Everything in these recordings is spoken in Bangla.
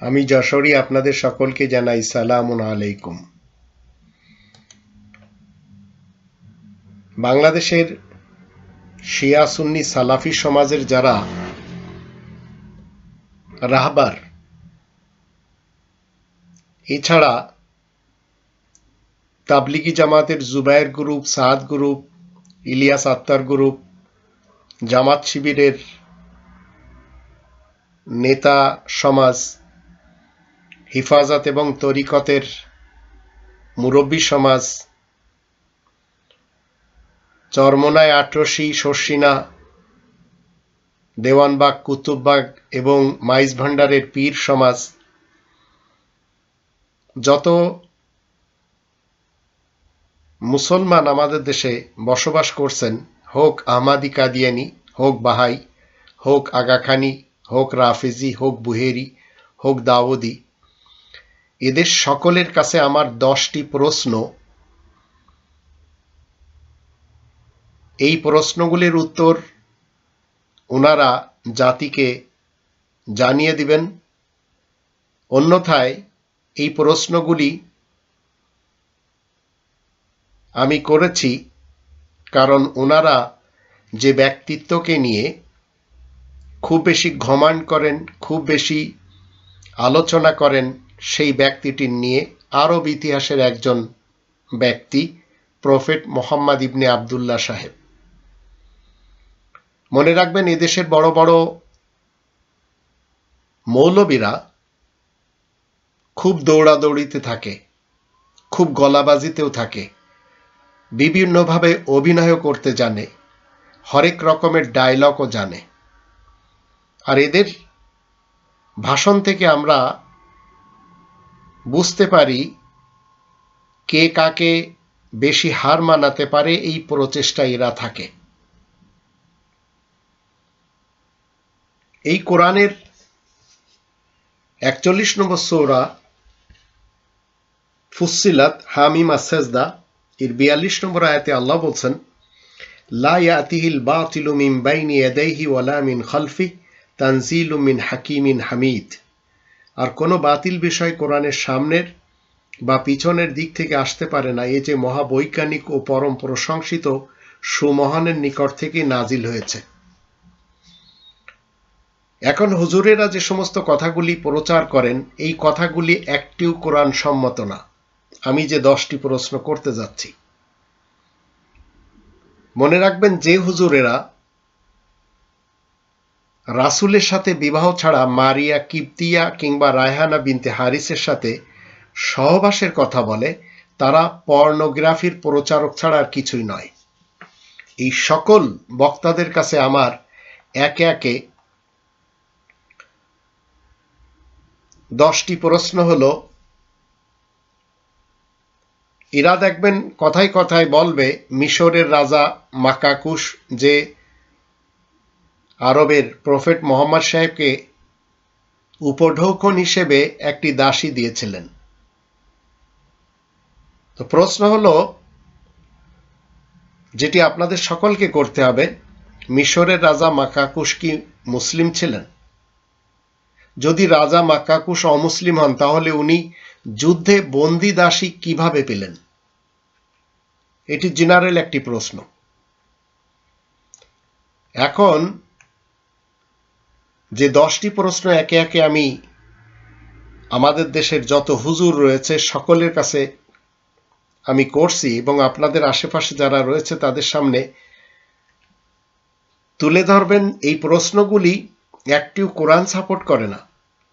আমি যশোরী আপনাদের সকলকে জানাই সালাম আলাইকুম। বাংলাদেশের শিয়া সুন্নি সালাফি সমাজের যারা রাহবার, এছাড়া তাবলিগি জামাতের জুবায়ের গ্রুপ, সাদ গ্রুপ, ইলিয়াস আত্মার গ্রুপ, জামাত শিবিরের নেতা সমাজ হিফাজত এবং তরিকতের মুরব্বী সমাজ, চরমনায় আটরশি শর্ষিনা, দেওয়ানবাগ, কুতুববাগ এবং মাইজ ভান্ডারের পীর সমাজ, যত মুসলমান আমাদের দেশে বসবাস করছেন, হোক আহমাদি কাদিয়ানি, হোক বাহাই, হোক আগাখানি, হোক রাফেজি, হোক বুহেরি, হোক দাউদি এদের সকলের কাছে আমার দশটি প্রশ্ন। এই প্রশ্নগুলির উত্তর ওনারা জাতিকে জানিয়ে দিবেন। অন্যথায় এই প্রশ্নগুলি আমি করেছি কারণ ওনারা যে ব্যক্তিত্বকে নিয়ে খুব বেশি ঘমান করেন, খুব বেশি আলোচনা করেন সেই ব্যক্তিটির নিয়ে আরব ইতিহাসের একজন ব্যক্তি, প্রফেট মোহাম্মদ ইবনে আবদুল্লাহ সাহেব। মনে রাখবেন, এদেশের বড় বড় মৌলবীরা খুব দৌড়াদৌড়িতে থাকে, খুব গলাবাজিতেও থাকে, বিভিন্নভাবে অভিনয় করতে জানে, হরেক রকমের ডায়লগও জানে। আর এদের ভাষণ থেকে আমরা বুঝতে পারি কে কাকে বেশি হার মানাতে পারে এই প্রচেষ্টা এরা থাকে। এই কোরআনের একচল্লিশ নম্বর সৌরা ফুসিলাত হামিম আসেজদা এর বিয়াল্লিশ নম্বর আয়াতে আল্লাহ বলছেন, লা ইয়াতিহিল বাতিলু বাইনি ইয়াদাইহি ওয়ালা খালফি, তানজিলু মিন হাকিমিন হামিদ। আর কোনো বাতিল বিষয় কোরআনের সামনের বা পিছনের দিক থেকে আসতে পারে না। এ যে মহাবৈজ্ঞানিক ও পরম প্রশংসিত সুমহানের নিকট থেকে নাজিল হয়েছে। এখন হুজুরেরা যে সমস্ত কথাগুলি প্রচার করেন, এই কথাগুলি একটিও কোরআন সম্মত না। আমি যে দশটি প্রশ্ন করতে যাচ্ছি। মনে রাখবেন যে হুজুরেরা রাসুলের সাথে বিবাহ ছাড়া মারিয়া, কিপ্তিয়া কিংবা রায়হানা বিনতে হারিসের সাথে সহবাসের কথা বলে, তারা পর্নোগ্রাফির প্রচারক ছাড়া আর কিছুই নয়। এই সকল বক্তাদের কাছে আমার একে একে দশটি প্রশ্ন হলো, এরা দেখবেন কথায় কথায় বলবে, মিশরের রাজা মাকাকুশ যে আরবের প্রফেট মোহাম্মদ সাহেবকে উপঢৌকন হিসেবে একটি দাসী দিয়েছিলেন। তো প্রশ্ন হলো, যেটি আপনাদের সকলকে করতে হবে, মিশরের রাজা মাকাকুশ কি মুসলিম ছিলেন? যদি রাজা মাকাকুশ অমুসলিম হন, তাহলে উনি যুদ্ধে বন্দি দাসী কীভাবে পেলেন? এটি জেনারেল একটি প্রশ্ন। এখন যে দশটি প্রশ্ন একে একে আমি আমাদের দেশের যত হুজুর রয়েছে, সকলের কাছে আমি করছি এবং আপনাদের আশেপাশে যারা রয়েছে তাদের সামনে তুলে ধরবেন। এই প্রশ্নগুলি একটিও কোরআন সাপোর্ট করে না।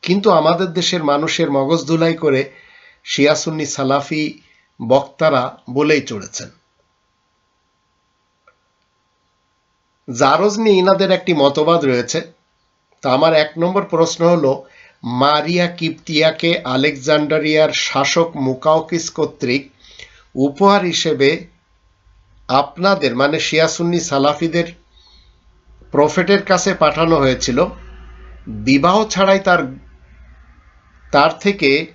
কিন্তু আমাদের দেশের মানুষের মগজ ধুলাই করে শিয়াসুন্নি সালাফি বক্তারা বলেই চড়েছেন। জারজ নিয়ে ইনাদের একটি মতবাদ রয়েছে তা আমার এক নম্বর প্রশ্ন হলো, মারিয়া কিপ্তিয়াকে আলেকজান্ডারিয়ার শাসক মুকাওকিস কর্তৃক উপহার হিসেবে আপনাদের মানে শিয়াসুন্নি সালাফিদের প্রফেটের কাছে পাঠানো হয়েছিল। বিবাহ ছাড়াই তার তার থেকে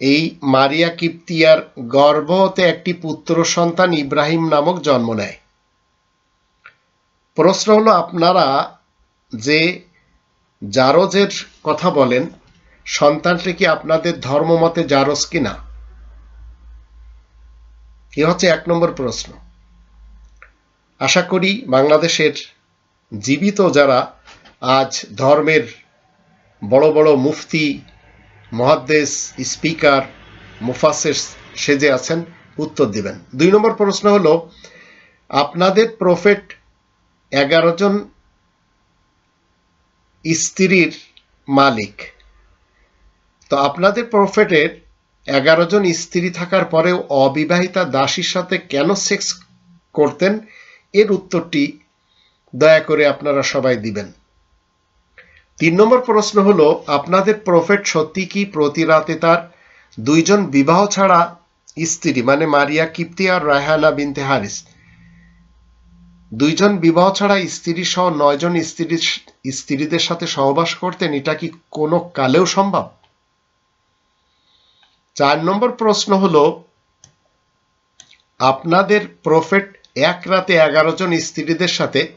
এই মারিয়া কিপ্তিয়ার গর্ভ হতে একটি পুত্র সন্তান ইব্রাহিম নামক জন্ম নেয়। প্রশ্ন হলো, আপনারা যে জারজের কথা বলেন, সন্তানটি কি আপনাদের ধর্মমতে জারজ কিনা? এ হচ্ছে এক নম্বর প্রশ্ন। আশা করি বাংলাদেশের জীবিত যারা আজ ধর্মের বড় বড় মুফতি, মহাদ্দেশ, স্পিকার, মুফাসের সেজে আছেন, উত্তর দিবেন। দুই নম্বর প্রশ্ন হলো, আপনাদের প্রফেট এগারো জন স্ত্রীর মালিক। তো আপনাদের প্রফেটের এগারো জন স্ত্রী থাকার পরেও অবিবাহিতা দাসীর সাথে কেন সেক্স করতেন? এর উত্তরটি দয়া করে আপনারা সবাই দিবেন। তিন নম্বর প্রশ্ন হলো, আপনাদের প্রফেট সত্যি কি প্রতি রাতে তার দুইজন বিবাহ ছাড়া স্ত্রী মানে মারিয়া কিপ্তি আর রায়হানা বিনতে হারিস দুইজন বিবাহ ছাড়া স্ত্রী সহ নয়জন স্ত্রীর স্ত্রীদের সাথে সহবাস করতেন এটা কি কোনো কালেও সম্ভব? চার নম্বর প্রশ্ন হলো, আপনাদের প্রফেট এক রাতে এগারো জন স্ত্রীদের সাথে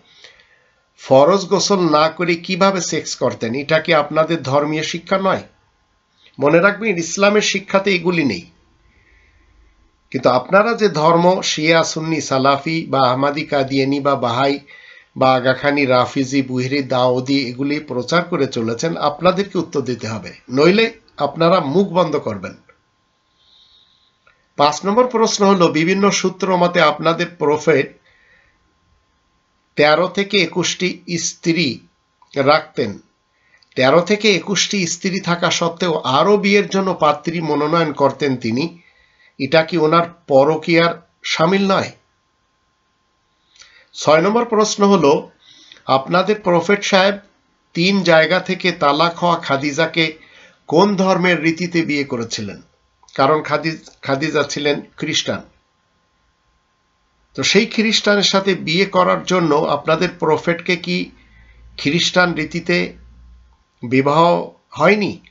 ফরজ গোসল না করে কীভাবে সেক্স করতেন? এটা কি আপনাদের ধর্মীয় শিক্ষা নয়? মনে রাখবেন, ইসলামের শিক্ষাতে এগুলি নেই। কিন্তু আপনারা যে ধর্ম, শিয়া, সুন্নি, সালাফি বা আহমাদি, কাদিয়ানি বা বাহাই বা আগাখানি, রাফিজি, বুহেরি, দাউদি এগুলি প্রচার করে চলেছেন, আপনাদেরকে উত্তর দিতে হবে। নইলে আপনারা মুখ বন্ধ করবেন। পাঁচ নম্বর প্রশ্ন হলো, বিভিন্ন সূত্র মতে আপনাদের প্রফেট তেরো থেকে একুশটি স্ত্রী রাখতেন। তেরো থেকে একুশটি স্ত্রী থাকা সত্ত্বেও আরও বিয়ের জন্য পাত্রী মনোনয়ন করতেন তিনি। এটা কি ওনার পরকিয়ার সামিল নয়? ছয় নম্বর প্রশ্ন হলো, আপনাদের প্রফেট সাহেব তিন জায়গা থেকে তালাক হওয়া খাদিজাকে কোন ধর্মের রীতিতে বিয়ে করেছিলেন? কারণ খাদিজ ছিলেন খ্রিস্টান। তো সেই খ্রিস্টানের সাথে বিয়ে করার জন্য আপনাদের প্রফেটকে কি খ্রিস্টান রীতিতে বিবাহ হয়নি?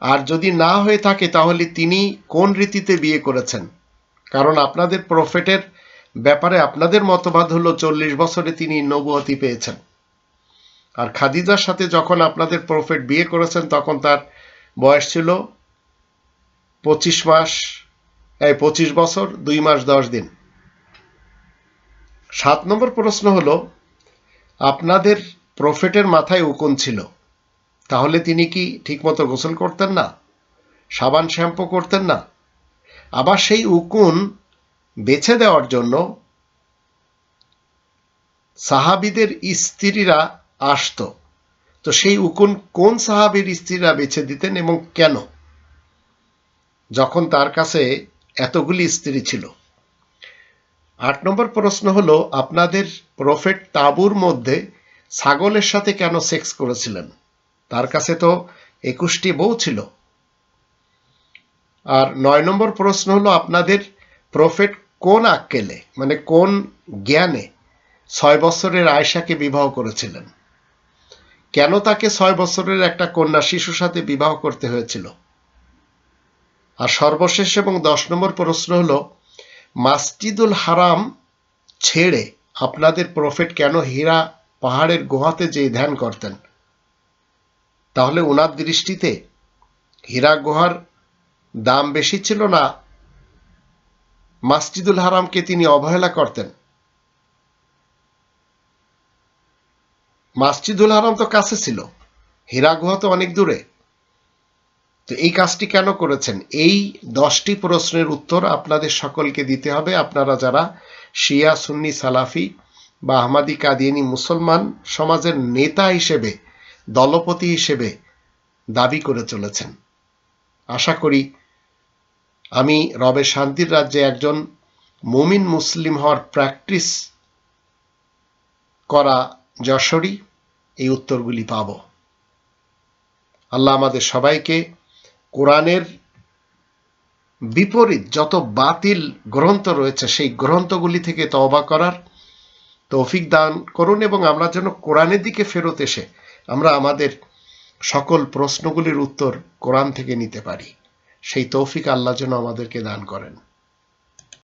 আর যদি না হয়ে থাকে তাহলে তিনি কোন রীতিতে বিয়ে করেছেন? কারণ আপনাদের প্রফেটের ব্যাপারে আপনাদের মতবাদ হলো চল্লিশ বছরে তিনি নবুয়তি পেয়েছেন। আর খাদিজার সাথে যখন আপনাদের প্রফেট বিয়ে করেছেন, তখন তার বয়স ছিল পঁচিশ মাস, এই পঁচিশ বছর, দুই মাস, দশ দিন। সাত নম্বর প্রশ্ন হলো, আপনাদের প্রফেটের মাথায় উকুন ছিল। তাহলে তিনি কি ঠিকমতো গোসল করতেন না? সাবান শ্যাম্পু করতেন না? আবার সেই উকুন বেছে দেওয়ার জন্য সাহাবিদের স্ত্রীরা আসতো। তো সেই উকুন কোন সাহাবির স্ত্রীরা বেছে দিতেন এবং কেন? যখন তার কাছে এতগুলি স্ত্রী ছিল। আট নম্বর প্রশ্ন হলো, আপনাদের প্রফেট তাবুর মধ্যে ছাগলের সাথে কেন সেক্স করেছিলেন? তার কাছে তো একুশটি বউ ছিল। আর নয় নম্বর প্রশ্ন হলো, আপনাদের প্রফেট কোন আক্কেলে মানে কোন জ্ঞানে ছয় বছরের আয়সাকে বিবাহ করেছিলেন? কেন তাকে ছয় বছরের একটা কন্যা শিশুর সাথে বিবাহ করতে হয়েছিল? আর সর্বশেষ এবং দশ নম্বর প্রশ্ন হলো, মাসজিদুল হারাম ছেড়ে আপনাদের প্রফেট কেন হীরা পাহাড়ের গুহাতে যে ধ্যান করতেন? তাহলে ওনার দৃষ্টিতে হীরা গুহার দাম বেশি ছিল না? মাসজিদুল হারামকে তিনি অবহেলা করতেন। মাসজিদুল হারাম তো কাছে ছিল। হীরা গুহা তো অনেক দূরে। তো এই কাজটি কেন করেছেন? এই দশটি প্রশ্নের উত্তর আপনাদের সকলকে দিতে হবে। আপনারা যারা শিয়া, সুন্নি, সালাফি বা আহমাদি, কাদিয়ানি মুসলমান সমাজের নেতা হিসেবে দলপতি হিসেবে দাবি করে চলেছেন। আশা করি আমি রবে শান্তির রাজ্যে একজন মুমিন মুসলিম হওয়ার প্র্যাকটিস করা যশোরী এই উত্তরগুলি পাব। আল্লাহ আমাদের সবাইকে কোরআনের বিপরীত যত বাতিল গ্রন্থ রয়েছে, সেই গ্রন্থগুলি থেকে তওবা করার তৌফিক দান করুন এবং আমরা যেন কোরআনের দিকে ফেরত এসে আমরা আমাদের সকল প্রশ্নগুলির উত্তর কোরআন থেকে নিতে পারি। সেই তৌফিক আল্লাহ যেন আমাদেরকে দান করেন।